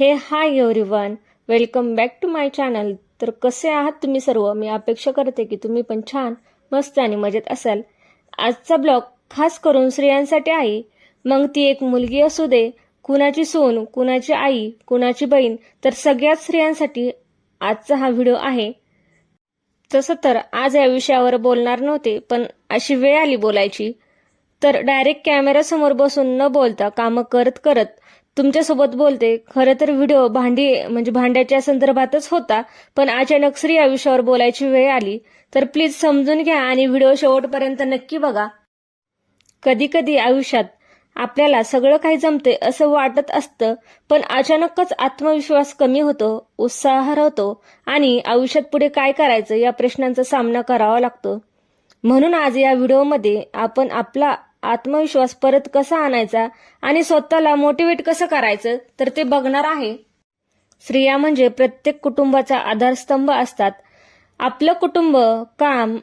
Hey hi everyone welcome back to my channel तर कसे आहात तुम्ही सर्व? मी अपेक्षा करते की तुम्ही पण छान मस्त आणि मजेत असाल. आजचा ब्लॉग खास करून स्त्रियांसाठी आहे. मग ती एक मुलगी असू दे कुणाची सून कुणाची आई कुणाची बहीण तर सगळ्याच स्त्रियांसाठी आजचा हा व्हिडिओ आहे. तसं तर आज या विषयावर बोलणार नव्हते पण अशी वेळ आली बोलायची. तर डायरेक्ट कॅमेऱ्यासमोर बसून न बोलता कामं करत करत तुमच्यासोबत बोलते. खरं तर व्हिडिओ भांडी म्हणजे भांड्याच्या संदर्भातच होता पण अचानक स्त्री या विषयावर बोलायची वेळ आली. तर प्लीज समजून घ्या आणि व्हिडिओ शेवटपर्यंत नक्की बघा. कधी कधी आयुष्यात आपल्याला सगळं काही जमते असं वाटत असतं पण अचानकच आत्मविश्वास कमी होतो उत्साह हरवतो आणि आयुष्यात पुढे काय करायचं या प्रश्नांचा सामना करावा लागतो. म्हणून आज या व्हिडिओमध्ये आपण आपला आत्मविश्वास परत कसा आणायचा आणि स्वतःला मोटिवेट कसं करायचं तर ते बघणार आहे. स्त्रिया म्हणजे प्रत्येक कुटुंबाचा आधारस्तंभ असतात. आपलं कुटुंब काम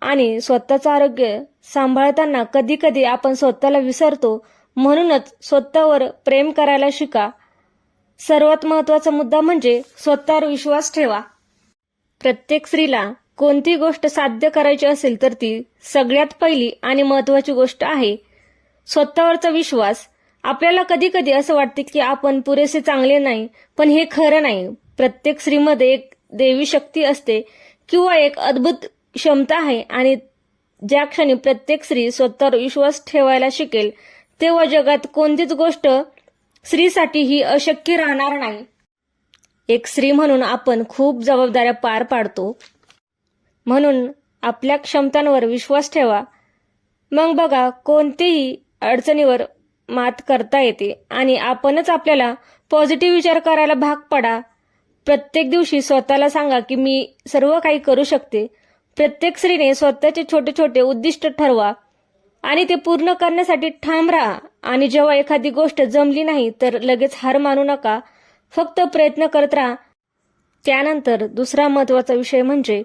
आणि स्वतःचं आरोग्य सांभाळताना कधी कधी आपण स्वतःला विसरतो. म्हणूनच स्वतःवर प्रेम करायला शिका. सर्वात महत्त्वाचा मुद्दा म्हणजे स्वतःवर विश्वास ठेवा. प्रत्येक स्त्रीला कोणती गोष्ट साध्य करायची असेल तर ती सगळ्यात पहिली आणि महत्वाची गोष्ट आहे. स्वतःवरचा विश्वास. आपल्याला कधी कधी असं वाटते की आपण पुरेसे चांगले नाही पण हे खरं नाही. प्रत्येक स्त्रीमध्ये एक देवी शक्ती असते किंवा एक अद्भुत क्षमता आहे आणि ज्या क्षणी प्रत्येक स्त्री स्वतःवर विश्वास ठेवायला शिकेल तेव्हा जगात कोणतीच गोष्ट स्त्रीसाठी ही अशक्य राहणार नाही. एक स्त्री म्हणून आपण खूप जबाबदाऱ्या पार पाडतो. म्हणून आपल्या क्षमतांवर विश्वास ठेवा. मग बघा कोणतीही अडचणीवर मात करता येते आणि आपणच आपल्याला पॉझिटिव्ह विचार करायला भाग पडा. प्रत्येक दिवशी स्वतःला सांगा की मी सर्व काही करू शकते. प्रत्येक स्त्रीने स्वतःचे छोटे छोटे उद्दिष्ट ठरवा आणि ते पूर्ण करण्यासाठी ठाम राहा. आणि जेव्हा एखादी गोष्ट जमली नाही तर लगेच हार मानू नका. फक्त प्रयत्न करत राहा. त्यानंतर दुसरा महत्त्वाचा विषय म्हणजे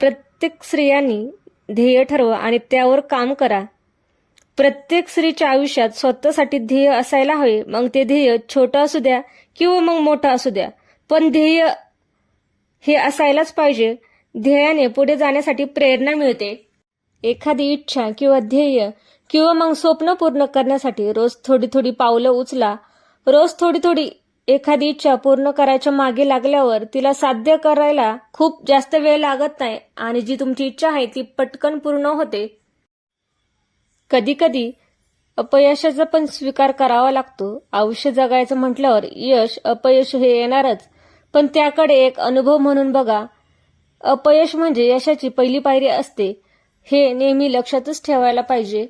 प्रत्येक स्त्रियांनी ध्येय ठरवा आणि त्यावर काम करा. प्रत्येक स्त्रीच्या आयुष्यात स्वतःसाठी ध्येय असायला हवे. मग ते ध्येय छोटं असू द्या किंवा मग मोठं असू द्या. पण ध्येय हे असायलाच पाहिजे. ध्येयाने पुढे जाण्यासाठी प्रेरणा मिळते. एखादी इच्छा किंवा ध्येय किंवा मग स्वप्न पूर्ण करण्यासाठी रोज थोडी थोडी पावलं उचला. रोज थोडी थोडी एखादी इच्छा पूर्ण करायच्या मागे लागल्यावर तिला साध्य करायला खूप जास्त वेळ लागत नाही आणि जी तुमची इच्छा आहे ती पटकन पूर्ण होते. कधी कधी अपयशाचा पण स्वीकार करावा लागतो. आयुष्य जगायचं म्हटल्यावर यश अपयश हे येणारच. पण त्याकडे एक अनुभव म्हणून बघा. अपयश म्हणजे यशाची पहिली पायरी असते. हे नेहमी लक्षातच ठेवायला पाहिजे.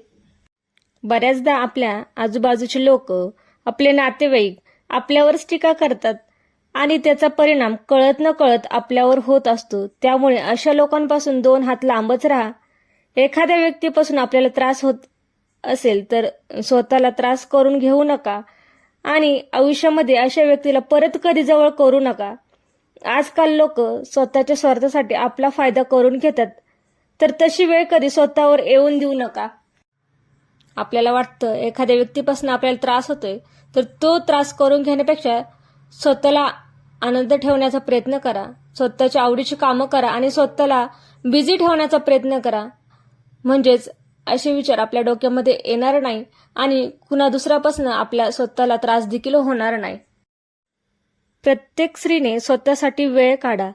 बऱ्याचदा आपल्या आजूबाजूचे लोक आपले नातेवाईक आपल्यावरच टीका करतात. आणि त्याचा परिणाम कळत न कळत आपल्यावर होत असतो. त्यामुळे अशा लोकांपासून दोन हात लांबच राहा. एखाद्या व्यक्तीपासून आपल्याला त्रास होत असेल तर स्वतःला त्रास करून घेऊ नका. आणि आयुष्यामध्ये अशा व्यक्तीला परत कधी जवळ करू नका. आजकाल लोक स्वतःच्या स्वार्थासाठी आपला फायदा करून घेतात. तर तशी वेळ कधी स्वतःवर येऊन देऊ नका. आपल्याला वाटतं एखाद्या व्यक्तीपासून आपल्याला त्रास होतोय तर तो त्रास करून घेण्यापेक्षा स्वतःला आनंद ठेवण्याचा प्रयत्न करा. स्वतःच्या आवडीची कामं करा आणि स्वतःला बिझी ठेवण्याचा प्रयत्न करा. म्हणजेच असे विचार आपल्या डोक्यामध्ये येणार नाही आणि कुणा दुसऱ्यापासून आपल्या स्वतःला त्रास देखील होणार नाही. प्रत्येक स्त्रीने स्वतःसाठी वेळ काढा.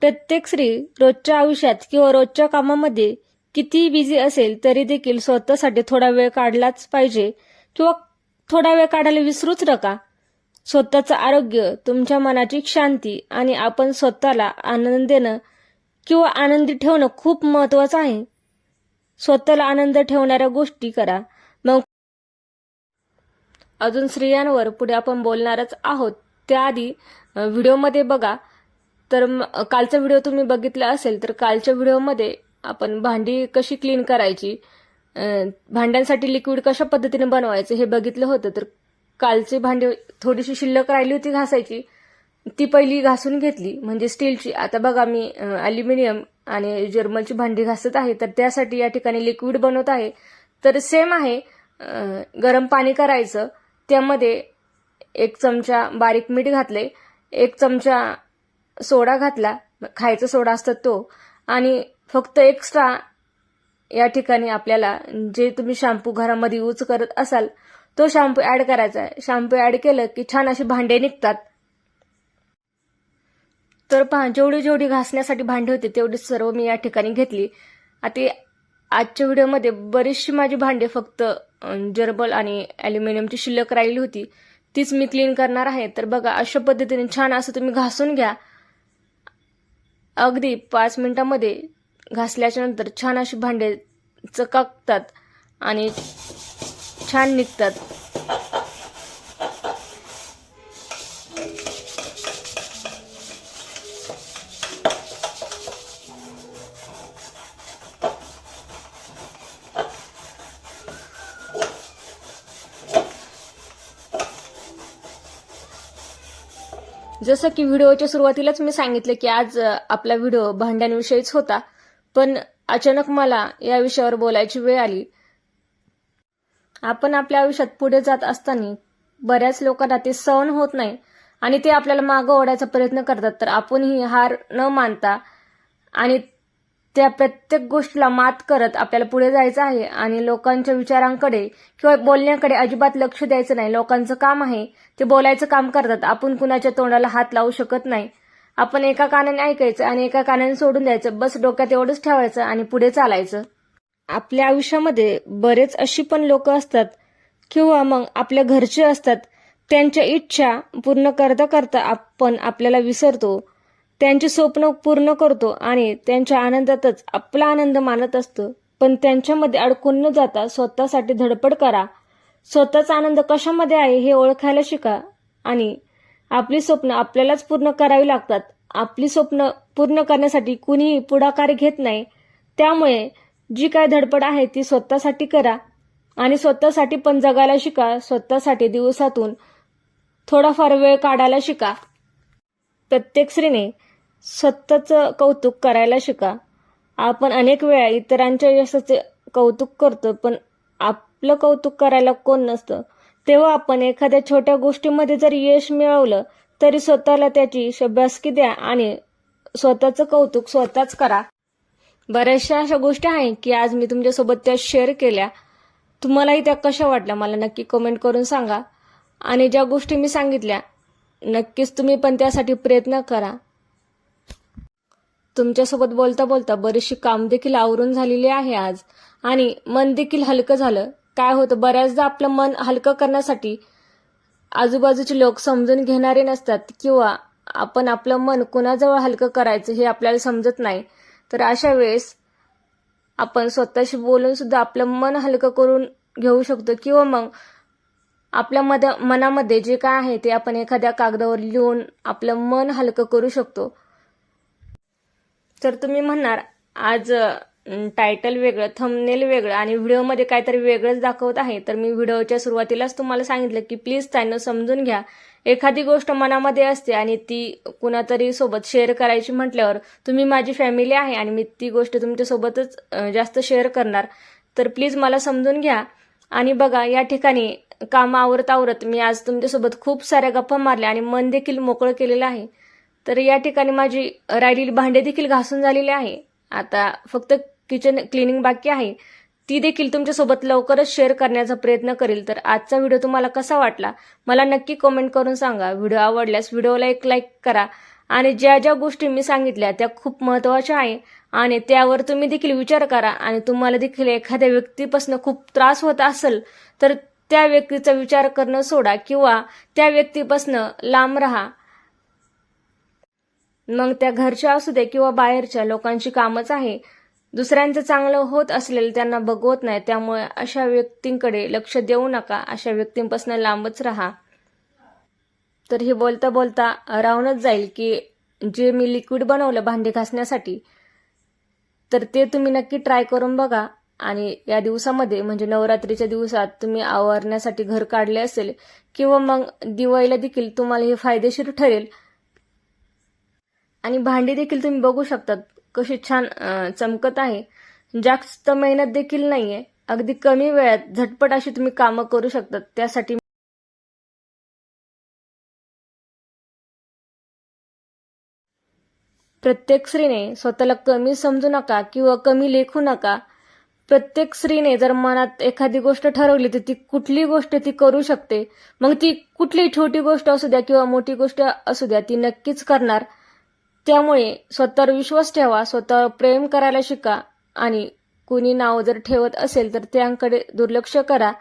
प्रत्येक स्त्री रोजच्या आयुष्यात किंवा रोजच्या कामामध्ये किती बिझी असेल तरी देखील स्वतःसाठी थोडा वेळ काढलाच पाहिजे. किंवा थोडा वेळ काढायला विसरूच नका. स्वतःचं आरोग्य तुमच्या मनाची शांती आणि आपण स्वतःला आनंद देणं किंवा आनंदी ठेवणं खूप महत्वाचं आहे. स्वतःला आनंद ठेवणाऱ्या गोष्टी करा. मग अजून स्त्रियांवर पुढे आपण बोलणारच आहोत. त्याआधी व्हिडिओमध्ये बघा. तर कालचा व्हिडिओ तुम्ही बघितला असेल तर कालच्या व्हिडिओमध्ये आपण भांडी कशी क्लीन करायची? भांड्यांसाठी लिक्विड कशा पद्धतीने बनवायचं हे बघितलं होतं तर कालची भांडी थोडीशी शिल्लक राहिली होती घासायची. ती पहिली घासून घेतली म्हणजे स्टीलची. आता बघा मी अल्युमिनियम आणि जर्मलची भांडी घासत आहे तर त्यासाठी या ठिकाणी लिक्विड बनवत आहे. तर सेम आहे गरम पाणी करायचं. त्यामध्ये एक चमचा बारीक मीठ घातले एक चमचा सोडा घातला खायचा सोडा असतात तो. आणि फक्त एक्स्ट्रा या ठिकाणी आपल्याला जे तुम्ही शॅम्पू घरामध्ये यूज करत असाल तो शॅम्पू ॲड करायचा आहे. शॅम्पू ॲड केलं की छान अशी भांडे निघतात. तर पहा जेवढी जेवढी घासण्यासाठी भांडी होती तेवढी सर्व मी या ठिकाणी घेतली. आता आजच्या व्हिडिओमध्ये बरीचशी माझी भांडे फक्त जर्बल आणि ॲल्युमिनियमची शिल्लक राहिली होती. तीच मी क्लीन करणार आहे. तर बघा अशा पद्धतीने छान असं तुम्ही घासून घ्या. अगदी पाच मिनिटामध्ये घासल्याच्यानंतर छान अशी भांडे चकाकतात आणि छान निघतात. जसं की व्हिडिओच्या सुरुवातीलाच मी सांगितलं की आज आपला व्हिडिओ भांड्यांविषयीच होता. पण अचानक मला या विषयावर बोलायची वेळ आली. आपण आपल्या आयुष्यात पुढे जात असताना बऱ्याच लोकांना ते सहन होत नाही आणि ते आपल्याला मागं ओढायचा प्रयत्न करतात. तर आपणही हार न मानता आणि त्या प्रत्येक गोष्टीला मात करत आपल्याला पुढे जायचं आहे आणि लोकांच्या विचारांकडे किंवा बोलण्याकडे अजिबात लक्ष द्यायचं नाही. लोकांचं काम आहे ते बोलायचं काम करतात. आपण कुणाच्या तोंडाला हात लावू शकत नाही. आपण एका कानाने ऐकायचं आणि एका कानाने सोडून द्यायचं. बस डोक्यात एवढंच ठेवायचं आणि पुढे चालायचं. आपल्या आयुष्यामध्ये बरेच अशी पण लोक असतात किंवा मग आपल्या घरचे असतात. त्यांच्या इच्छा पूर्ण करता करता आपण आपल्याला विसरतो. त्यांची स्वप्न पूर्ण करतो आणि त्यांच्या आनंदातच आपला आनंद मानत असतो. पण त्यांच्यामध्ये अडकून न जाता स्वतःसाठी धडपड करा. स्वतःचा आनंद कशामध्ये आहे हे ओळखायला शिका आणि आपली स्वप्न आपल्यालाच पूर्ण करावी लागतात. आपली स्वप्न पूर्ण करण्यासाठी कुणीही पुढाकार घेत नाही. त्यामुळे जी काय धडपड आहे ती स्वतःसाठी करा आणि स्वतःसाठी पण जगायला शिका. स्वतःसाठी दिवसातून थोडाफार वेळ काढायला शिका. प्रत्येक स्त्रीने स्वतःचं कौतुक करायला शिका. आपण अनेक वेळा इतरांच्या यशाचे कौतुक करतो पण आपलं कौतुक करायला कोण नसतं. तेव्हा आपण एखाद्या छोट्या गोष्टीमध्ये जर यश मिळवलं तरी स्वतःला त्याची शब्यासकी द्या आणि स्वतःचं कौतुक स्वतःच करा. बऱ्याचशा अशा गोष्टी आहेत की आज मी तुमच्यासोबत त्या शेअर केल्या. तुम्हालाही त्या कशा वाटल्या मला नक्की कमेंट करून सांगा. आणि ज्या गोष्टी मी सांगितल्या नक्कीच तुम्ही पण त्यासाठी प्रयत्न करा. तुमच्यासोबत बोलता बोलता बरीचशी काम देखील आवरून झालेली आहे आज. आणि मन देखील हलकं झालं. काय होतं बऱ्याचदा आपलं मन हलकं करण्यासाठी आजूबाजूचे लोक समजून घेणारे नसतात किंवा आपण आपलं मन कुणाजवळ हलकं करायचं हे आपल्याला समजत नाही. तर अशा वेळेस आपण स्वतःशी बोलून सुद्धा आपलं मन हलकं करून घेऊ शकतो किंवा मग आपल्या मध मनामध्ये जे काय आहे ते आपण एखाद्या कागदावर लिहून आपलं मन हलकं करू शकतो. तर तुम्ही म्हणणार आज टायटल वेगळं थंबनेल वेगळं आणि व्हिडिओमध्ये काहीतरी वेगळंच दाखवत आहे. तर मी व्हिडिओच्या सुरुवातीलाच तुम्हाला सांगितलं की प्लीज त्यांना समजून घ्या. एखादी गोष्ट मनामध्ये असते आणि ती कुणातरी सोबत शेअर करायची म्हटल्यावर तुम्ही माझी फॅमिली आहे आणि मी ती गोष्ट तुमच्यासोबतच जास्त शेअर करणार. तर प्लीज मला समजून घ्या. आणि बघा या ठिकाणी काम आवरत आवरत मी आज तुमच्यासोबत खूप साऱ्या गप्पा मारल्या आणि मन देखील मोकळं केलेलं आहे. तर या ठिकाणी माझी राहिलेली भांडे देखील घासून झालेली आहे. आता फक्त किचन क्लिनिंग बाकी आहे. ती देखील तुमच्यासोबत लवकरच शेअर करण्याचा प्रयत्न करेल. तर आजचा व्हिडिओ तुम्हाला कसा वाटला? मला नक्की कमेंट करून सांगा. व्हिडिओ आवडल्यास व्हिडिओला एक लाईक करा. आणि ज्या ज्या गोष्टी मी सांगितल्या त्या खूप महत्त्वाच्या आहे. आणि त्यावर तुम्ही देखील विचार करा. आणि तुम्हाला देखील एखाद्या व्यक्तीपासून खूप त्रास होत असेल तर त्या व्यक्तीचा विचार करणं सोडा किंवा त्या व्यक्तीपासून लांब राहा. मग त्या घरच्या असू दे किंवा बाहेरच्या लोकांची कामच आहे. दुसऱ्यांचं चांगलं होत असलेलं त्यांना बघवत नाही त्यामुळे अशा व्यक्तींकडे लक्ष देऊ नका अशा व्यक्तींपासून लांबच राहा. तर हे बोलता बोलता राहूनच जाईल की जे मी लिक्विड बनवलं भांडी घासण्यासाठी तर ते तुम्ही नक्की ट्राय करून बघा. आणि या दिवसामध्ये म्हणजे नवरात्रीच्या दिवसात तुम्ही आवरण्यासाठी घर काढले असेल किंवा मग दिवाळीला देखील तुम्हाला हे फायदेशीर ठरेल. आणि भांडी देखील तुम्ही बघू शकतात. कशी छान चमकत आहे. जास्त मेहनत देखील नाहीये. अगदी कमी वेळात झटपट अशी तुम्ही कामं करू शकतात. त्यासाठी प्रत्येक स्त्रीने स्वतःला कमी समजू नका किंवा कमी लेखू नका. प्रत्येक स्त्रीने जर मनात एखादी गोष्ट ठरवली तर ती कुठली गोष्ट ती करू शकते. मग ती कुठली छोटी गोष्ट असू द्या किंवा मोठी गोष्ट असू द्या ती नक्कीच करणार. त्यामुळे स्वतःवर विश्वास ठेवा स्वतःवर प्रेम करायला शिका आणि कुणी नाव जर ठेवत असेल तर त्यांकडे दुर्लक्ष करा.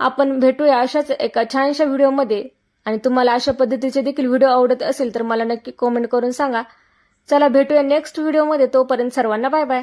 आपण भेटूया अशाच एका छानशा व्हिडिओमध्ये. आणि तुम्हाला अशा पद्धतीचे देखील व्हिडिओ आवडत असेल तर मला नक्की कॉमेंट करून सांगा. चला भेटूया नेक्स्ट व्हिडिओमध्ये तोपर्यंत सर्वांना बाय बाय